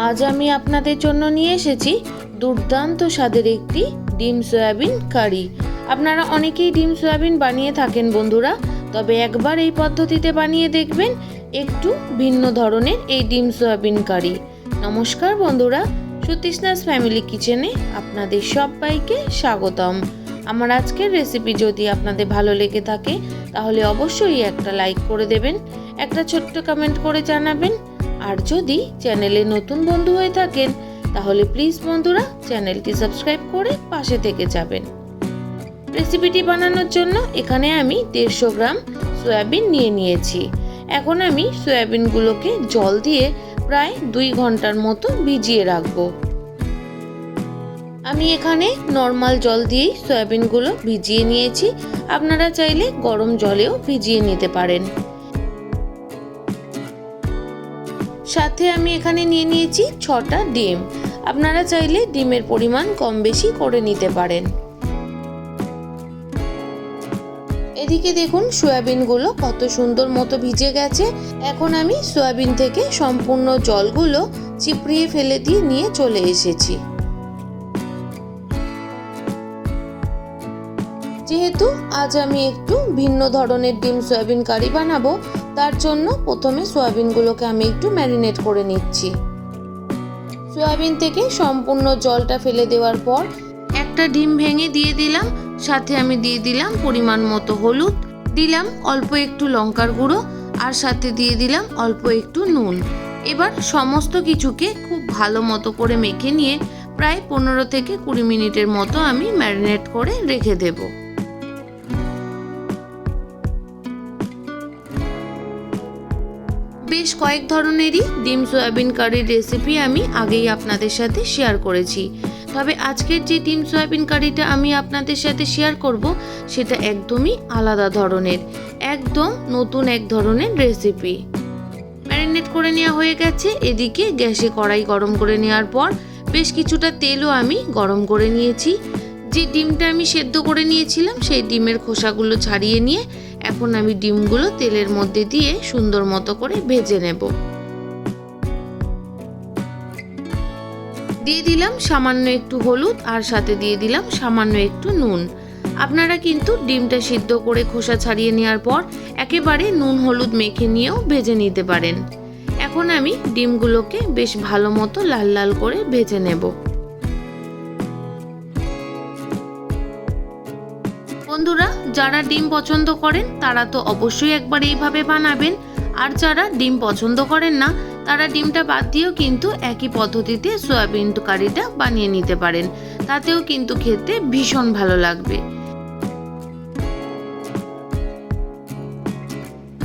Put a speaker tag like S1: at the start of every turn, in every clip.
S1: আজ আমি আপনাদের জন্য নিয়ে এসেছি দুর্দান্ত স্বাদের একটি ডিম সয়াবিন কারি। আপনারা অনেকেই ডিম সয়াবিন বানিয়ে থাকেন বন্ধুরা, তবে একবার এই পদ্ধতিতে বানিয়ে দেখবেন একটু ভিন্ন ধরনের এই ডিম সয়াবিন কারি। নমস্কার বন্ধুরা সতীশনাস ফ্যামিলি কিচেনে আপনাদের সবাইকে স্বাগতম। আমার আজকের রেসিপি যদি আপনাদের ভালো লেগে থাকে, তাহলে অবশ্যই একটা লাইক করে দেবেন, একটা ছোট্ট কমেন্ট করে জানাবেন আর যদি চ্যানেলে নতুন বন্ধু হয়ে থাকেন, তাহলে প্লিজ বন্ধুরা চ্যানেলটি সাবস্ক্রাইব করে পাশে থেকে যাবেন। রেসিপিটি বানানোর জন্য এখানে আমি দেড়শো গ্রাম সয়াবিন নিয়ে নিয়েছি। এখন আমি সয়াবিনগুলোকে জল দিয়ে প্রায় দুই ঘণ্টার মতো ভিজিয়ে রাখব। আমি এখানে নর্মাল জল দিয়েই সয়াবিনগুলো ভিজিয়ে নিয়েছি। আপনারা চাইলে গরম জলেও ভিজিয়ে নিতে পারেন। সাথে আমি এখানে নিয়ে নিয়েছি ছটা ডিম। আপনারা চাইলে ডিমের পরিমাণ কম বেশি করে নিতে পারেন। এদিকে দেখুন সয়াবিনগুলো কত সুন্দর মতো ভিজে গেছে। এখন আমি সয়াবিন থেকে সম্পূর্ণ জলগুলো চিপড়িয়ে ফেলে দিয়ে নিয়ে চলে এসেছি। যেহেতু আজ আমি একটু ভিন্ন ধরনের ডিম সয়াবিন কারি বানাবো তার জন্য প্রথমে সয়াবিনগুলোকে আমি একটু ম্যারিনেট করে নিচ্ছি। সয়াবিন থেকে সম্পূর্ণ জলটা ফেলে দেওয়ার পর একটা ডিম ভেঙে দিয়ে দিলাম, সাথে আমি দিয়ে দিলাম পরিমাণ মতো হলুদ, দিলাম অল্প একটু লঙ্কার গুঁড়ো আর সাথে দিয়ে দিলাম অল্প একটু নুন। এবার সমস্ত কিছুকে খুব ভালো মতো করে মেখে নিয়ে প্রায় পনেরো থেকে কুড়ি মিনিটের মতো আমি ম্যারিনেট করে রেখে দেবো। বেশ কয়েক ধরনেরই ডিম সয়াবিন কারির রেসিপি আমি আগেই আপনাদের সাথে শেয়ার করেছি। তবে আজকের যে ডিম সয়াবিন কারিটা আমি আপনাদের সাথে শেয়ার করব, সেটা একদমই আলাদা ধরনের, একদম নতুন এক ধরনের রেসিপি ম্যারিনেট করে নেওয়া হয়ে গেছে, এদিকে গ্যাসে কড়াই গরম করে নেওয়ার পর বেশ কিছুটা তেলও আমি গরম করে নিয়েছি। যে ডিমটা আমি সেদ্ধ করে নিয়েছিলাম, সেই ডিমের খোসাগুলো ছাড়িয়ে নিয়ে এখন আমি ডিমগুলো তেলের মধ্যে দিয়ে সুন্দর মতো করে ভেজে নেব। দিয়ে দিলাম সামান্য একটু হলুদ আর সাথে দিয়ে দিলাম সামান্য একটু নুন। আপনারা কিন্তু ডিমটা সিদ্ধ করে খোসা ছাড়িয়ে নেওয়ার পর একেবারে নুন হলুদ মেখে নিয়েও ভেজে নিতে পারেন। এখন আমি ডিমগুলোকে বেশ ভালো মতো লাল লাল করে ভেজে নেব। যারা ডিম পছন্দ করেন, তারা তো অবশ্যই একবার এইভাবে বানাবেন। আর যারা ডিম পছন্দ করেন না, তারা ডিমটা বাদ দিয়েও কিন্তু একই পদ্ধতিতে সয়াবিন কারিটা বানিয়ে নিতে পারেন। তাতেও কিন্তু খেতে ভীষণ ভালো লাগবে।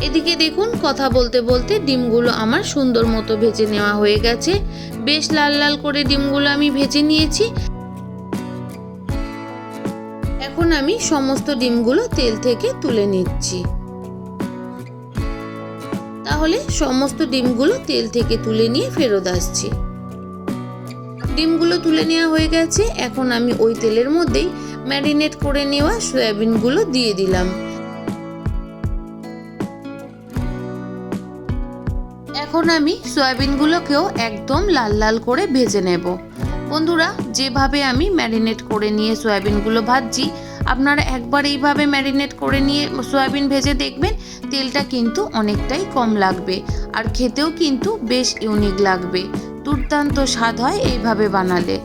S1: এদিকে দেখুন, কথা বলতে বলতে ডিমগুলো আমার সুন্দর মতো ভেজে নেওয়া হয়ে গেছে। বেশ লাল লাল করে ডিমগুলো আমি ভেজে নিয়েছি। এখন আমি সমস্ত ডিমগুলো তেল থেকে তুলে নিচ্ছি। তাহলে সমস্ত ডিমগুলো তেল থেকে তুলে নিয়ে ফেরত আসছি। ডিমগুলো তুলে নেওয়া হয়ে গেছে। এখন আমি ওই তেলের মধ্যেই ম্যারিনেট করে নেওয়া সয়াবিনগুলো দিয়ে দিলাম। এখন আমি সয়াবিনগুলোকেও একদম লাল লাল করে ভেজে নেব। বন্ধুরা, যেভাবে আমি ম্যারিনেট করে নিয়ে সয়াবিনগুলো ভাজছি আপনারা একবার এইভাবে ম্যারিনেট করে নিয়ে সয়াবিন ভেজে দেখবেন, তেলটা কিন্তু অনেকটাই কম লাগবে। আর খেতেও কিন্তু বেশ ইউনিক লাগবে। দুর্দান্ত স্বাদ হয় এইভাবে বানালে।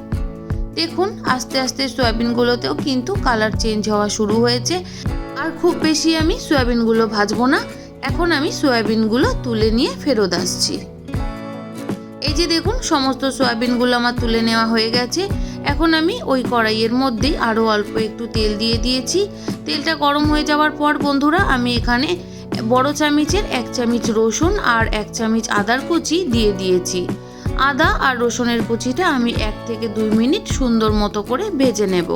S1: দেখুন, আস্তে আস্তে সয়াবিনগুলোতেও কিন্তু কালার চেঞ্জ হওয়া শুরু হয়েছে। আর খুব বেশি আমি সয়াবিনগুলো ভাজবো না। এখন আমি সয়াবিনগুলো তুলে নিয়ে ফেরত আসছি। এই যে দেখুন, সমস্ত সয়াবিনগুলো আমার তুলে নেওয়া হয়ে গেছে। এখন আমি ওই কড়াইয়ের মধ্যেই আরও অল্প একটু তেল দিয়ে দিয়েছি। তেলটা গরম হয়ে যাওয়ার পর বন্ধুরা, আমি এখানে বড় চামিচের এক চামিচ রসুন আর এক চামিচ আদার কুচি দিয়ে দিয়েছি। আদা আর রসুনের কুচিটা আমি এক থেকে দুই মিনিট সুন্দর মতো করে ভেজে নেব।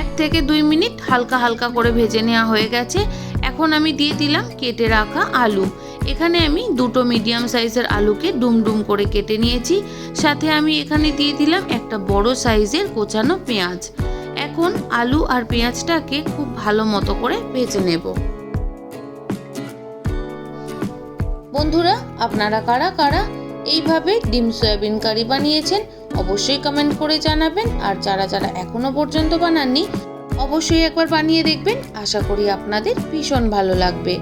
S1: এক থেকে দুই মিনিট হালকা হালকা করে ভেজে নেওয়া হয়ে গেছে। এখন আমি দিয়ে দিলাম কেটে রাখা আলু। এখানে আমি দুটো মিডিয়াম সাইজের আলুকে ডুম ডুম করে কেটে নিয়েছি। সাথে আমি এখানে দিয়ে দিলাম একটা বড় সাইজের কোচানো পেঁয়াজ। এখন আলু আর পেঁয়াজটাকে খুব ভালো মতো করে ভেজে নেব। বন্ধুরা, আপনারা কারা কারা এইভাবে ডিম সয়াবিন কারি বানিয়েছেন, অবশ্যই কমেন্ট করে জানাবেন। আর যারা যারা এখনও পর্যন্ত বানাননি অবশ্যই একবার বানিয়ে দেখবেন। আশা করি আপনাদের ভীষণ ভালো লাগবে।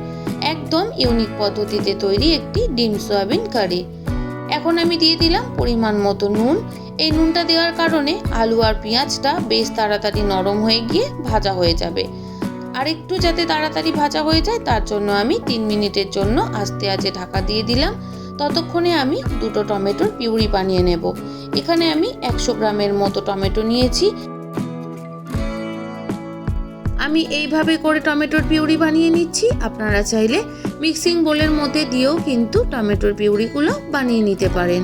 S1: একদম ইউনিক পদ্ধতিতে তৈরি একটি ডিম সয়াবিন কারি। এখন আমি দিয়ে দিলাম পরিমাণ মতো নুন। এই নুনটা দেওয়ার কারণে আলু আর পেঁয়াজটা বেশ তাড়াতাড়ি নরম হয়ে গিয়ে ভাজা হয়ে যাবে। আর একটু যাতে তাড়াতাড়ি ভাজা হয়ে যায়, তার জন্য আমি তিন মিনিটের জন্য আস্তে আস্তে ঢাকা দিয়ে দিলাম। ততক্ষণে আমি দুটো টমেটোর পিউরি বানিয়ে নেব। এখানে আমি একশো গ্রামের মতো টমেটো নিয়েছি। আমি এইভাবে করে টমেটোর পিউরি বানিয়ে নিচ্ছি। আপনারা চাইলে মিক্সিং বোলের মধ্যে দিয়েও কিন্তু টমেটোর পিউরিগুলো বানিয়ে নিতে পারেন।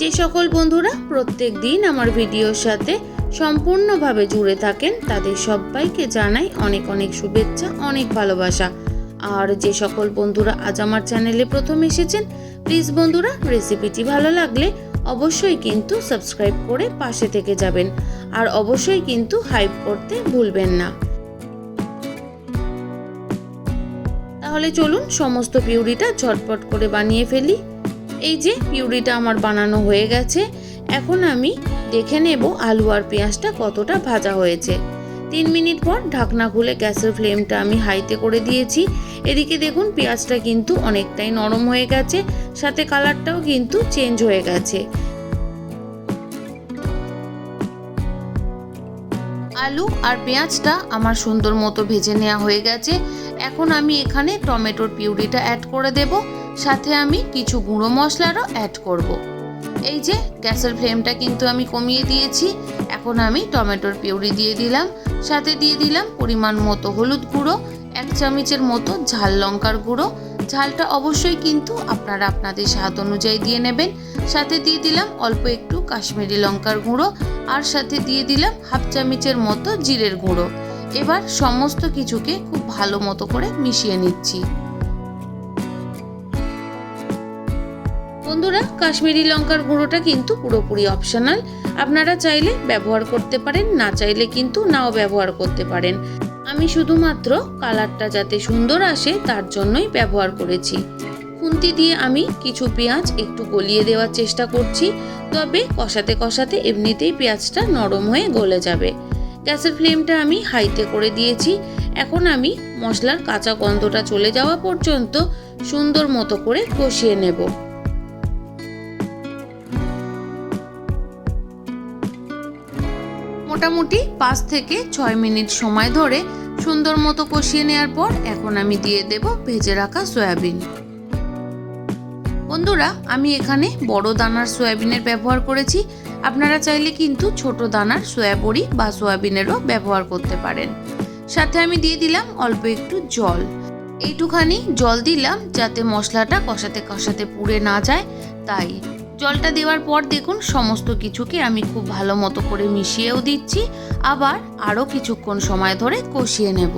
S1: যে সকল বন্ধুরা প্রত্যেক দিন আমার ভিডিওর সাথে সম্পূর্ণভাবে জুড়ে থাকেন, তাদের সবাইকে জানাই অনেক অনেক শুভেচ্ছা, অনেক ভালোবাসা। আর যে সকল বন্ধুরা আজ আমার চ্যানেলে প্রথম এসেছেন প্লিজ বন্ধুরা রেসিপিটি ভালো লাগলে অবশ্যই কিন্তু সাবস্ক্রাইব করে পাশে থেকে যাবেন। আর অবশ্যই কিন্তু হাইপ করতে ভুলবেন না। তাহলে চলুন সমস্ত পিউরিটা ঝটপট করে বানিয়ে ফেলি। এই যে পিউরিটা আমার বানানো হয়ে গেছে। এখন আমি দেখে নেব আলু আর পেঁয়াজটা কতটা ভাজা হয়েছে। তিন মিনিট পর ঢাকনা খুলে গ্যাসের ফ্লেমটা আমি হাইতে করে দিয়েছি। এদিকে দেখুন, পেঁয়াজটা কিন্তু অনেকটাই নরম হয়ে গেছে, সাথে কালারটাও কিন্তু চেঞ্জ হয়ে গেছে। আলু আর পেঁয়াজটা আমার সুন্দর মতো ভেজে নেওয়া হয়ে গেছে। এখন আমি এখানে টমেটোর পিউরিটা অ্যাড করে দেব, সাথে আমি কিছু গুঁড়ো মশলারও অ্যাড করব। এই যে, গ্যাসের ফ্লেমটা কিন্তু আমি কমিয়ে দিয়েছি। এখন আমি টমেটোর পিউরি দিয়ে দিলাম। সাথে দিয়ে দিলাম পরিমাণ মতো হলুদ গুঁড়ো, এক চামচের মতো ঝাল লঙ্কার গুঁড়ো। ঝালটা অবশ্যই কিন্তু আপনারা আপনাদের স্বাদ অনুযায়ী দিয়ে নেবেন। সাথে দিয়ে দিলাম অল্প একটু কাশ্মীরি লঙ্কার গুঁড়ো আর সাথে দিয়ে দিলাম হাফ চামচের মতো জিরের গুঁড়ো। এবার সমস্ত কিছুকে খুব ভালো মতো করে মিশিয়ে নিচ্ছি। বন্ধুরা, কাশ্মীরি লঙ্কার গুঁড়োটা কিন্তু পুরোপুরি অপশনাল আপনারা চাইলে ব্যবহার করতে পারেন, না চাইলে কিন্তু নাও ব্যবহার করতে পারেন। আমি শুধুমাত্র কালারটা যাতে সুন্দর আসে, তার জন্যই ব্যবহার করেছি। খুন্তি দিয়ে আমি কিছু পেঁয়াজ একটু গলিয়ে দেওয়ার চেষ্টা করছি, তবে কষাতে কষাতে এমনিতেই পেঁয়াজটা নরম হয়ে গলে যাবে। গ্যাসের ফ্লেমটা আমি হাইতে করে দিয়েছি। এখন আমি মশলার কাঁচা গন্ধটা চলে যাওয়া পর্যন্ত সুন্দর মতো করে কষিয়ে নেব। মোটামুটি পাঁচ থেকে ছয় মিনিট সময় ধরে সুন্দর মতো কষিয়ে নেওয়ার পর এখন আমি দিয়ে দেব ভেজে রাখা সয়াবিন। বন্ধুরা, আমি এখানে বড় দানার সয়াবিনের ব্যবহার করেছি। আপনারা চাইলে কিন্তু ছোট দানার সয়াবড়ি বা সয়াবিনেরও ব্যবহার করতে পারেন। সাথে আমি দিয়ে দিলাম অল্প একটু জল। এইটুখানি জল দিলাম যাতে মশলাটা কষাতে কষাতে পুড়ে না যায়। তাই জলটা দেওয়ার পর দেখুন সমস্ত কিছুকে আমি খুব ভালো মতো করে মিশিয়েও দিচ্ছি। আবার আরও কিছুক্ষণ সময় ধরে কষিয়ে নেব।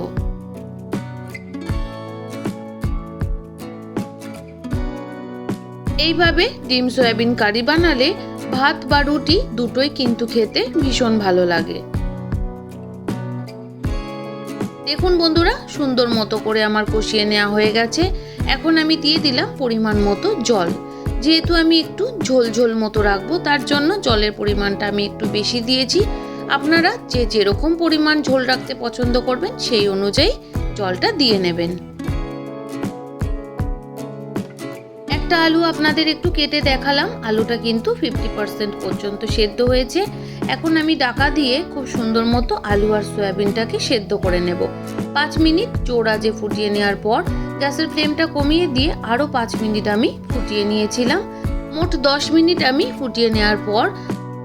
S1: এইভাবে ডিম সয়াবিন কারি বানালে ভাত বা রুটি দুটোই কিন্তু খেতে ভীষণ ভালো লাগে। দেখুন বন্ধুরা, সুন্দর মতো করে আমার কষিয়ে নেওয়া হয়ে গেছে। এখন আমি দিয়ে দিলাম পরিমাণ মতো জল। যেহেতু আমি একটু ঝোল ঝোল মতো রাখব, তার জন্য জলের পরিমাণটা আমি একটু বেশি দিয়েছি। আপনারা যে যেরকম পরিমাণ ঝোল রাখতে পছন্দ করবেন, সেই অনুযায়ী জলটা দিয়ে নেবেন। একটা আলু আপনাদের একটু কেটে দেখালাম, আলুটা কিন্তু ফিফটি পার্সেন্ট পর্যন্ত সেদ্ধ হয়েছে। এখন আমি ডাকা দিয়ে খুব সুন্দর মতো আলু আর সয়াবিনটাকে সেদ্ধ করে নেব। পাঁচ মিনিট চোড়া যে ফুটিয়ে নেওয়ার পর গ্যাসের ফ্লেমটা কমিয়ে দিয়ে আরও পাঁচ মিনিট আমি ফুটিয়ে নিয়েছিলাম। মোট দশ মিনিট আমি ফুটিয়ে নেওয়ার পর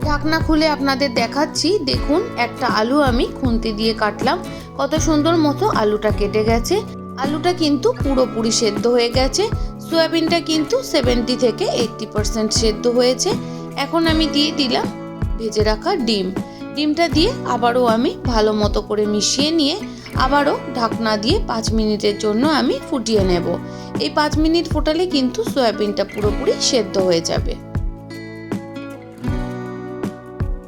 S1: ঢাকনা খুলে আপনাদের দেখাচ্ছি। দেখুন, একটা আলু আমি খুন্তি দিয়ে কাটলাম। কত সুন্দর মতো আলুটা কেটে গেছে। আলুটা কিন্তু পুরোপুরি সেদ্ধ হয়ে গেছে। সয়াবিনটা কিন্তু সেভেন্টি থেকে এইট্টি পার্সেন্ট সেদ্ধ হয়েছে। এখন আমি দিয়ে দিলাম ভেজে রাখা ডিম। ডিমটা দিয়ে আবারও আমি ভালো মতো করে মিশিয়ে নিয়ে আবারও ঢাকনা দিয়ে পাঁচ মিনিটের জন্য আমি ফুটিয়ে নেব। এই পাঁচ মিনিট ফোটালে কিন্তু সয়াবিনটা পুরোপুরি সেদ্ধ হয়ে যাবে।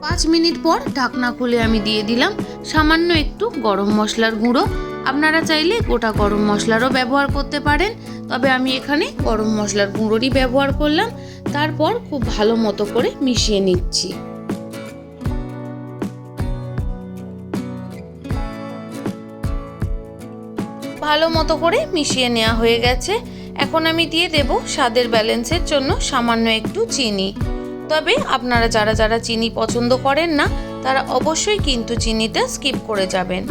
S1: পাঁচ মিনিট পর ঢাকনা খুলে আমি দিয়ে দিলাম সামান্য একটু গরম মশলার গুঁড়ো। আপনারা চাইলে গোটা গরম মশলারও ব্যবহার করতে পারেন, তবে আমি এখানে গরম মশলার গুঁড়োরই ব্যবহার করলাম। তারপর খুব ভালো মতো করে মিশিয়ে নিচ্ছি। ভালো মতো করে মিশিয়ে নেওয়া হয়ে গেছে। এখন আমি দিয়ে দেব স্বাদের ব্যালেন্সের জন্য সামান্য একটু চিনি। তবে আপনারা যারা যারা চিনি পছন্দ করেন না, তারা অবশ্যই কিন্তু চিনিটা স্কিপ করে যাবেন।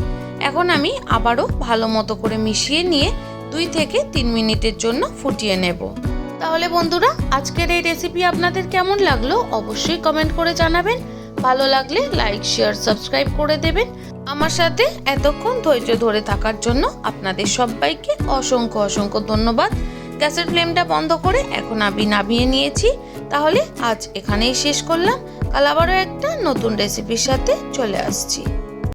S1: এখন আমি আবারও ভালো মতো করে মিশিয়ে নিয়ে দুই থেকে তিন মিনিটের জন্য ফুটিয়ে নেব। তাহলে বন্ধুরা, আজকের এই রেসিপি আপনাদের কেমন লাগল? অবশ্যই কমেন্ট করে জানাবেন। ভালো লাগলে লাইক শেয়ার সাবস্ক্রাইব করে দেবেন। আমার সাথে এতক্ষণ ধৈর্য ধরে থাকার জন্য আপনাদের সবাইকে অসংখ্য অসংখ্য ধন্যবাদ। গ্যাসের ফ্লেমটা বন্ধ করে এখন আমি নামিয়ে নিয়েছি। তাহলে আজ এখানেই শেষ করলাম। কাল আবারও একটা নতুন রেসিপির সাথে চলে আসছি।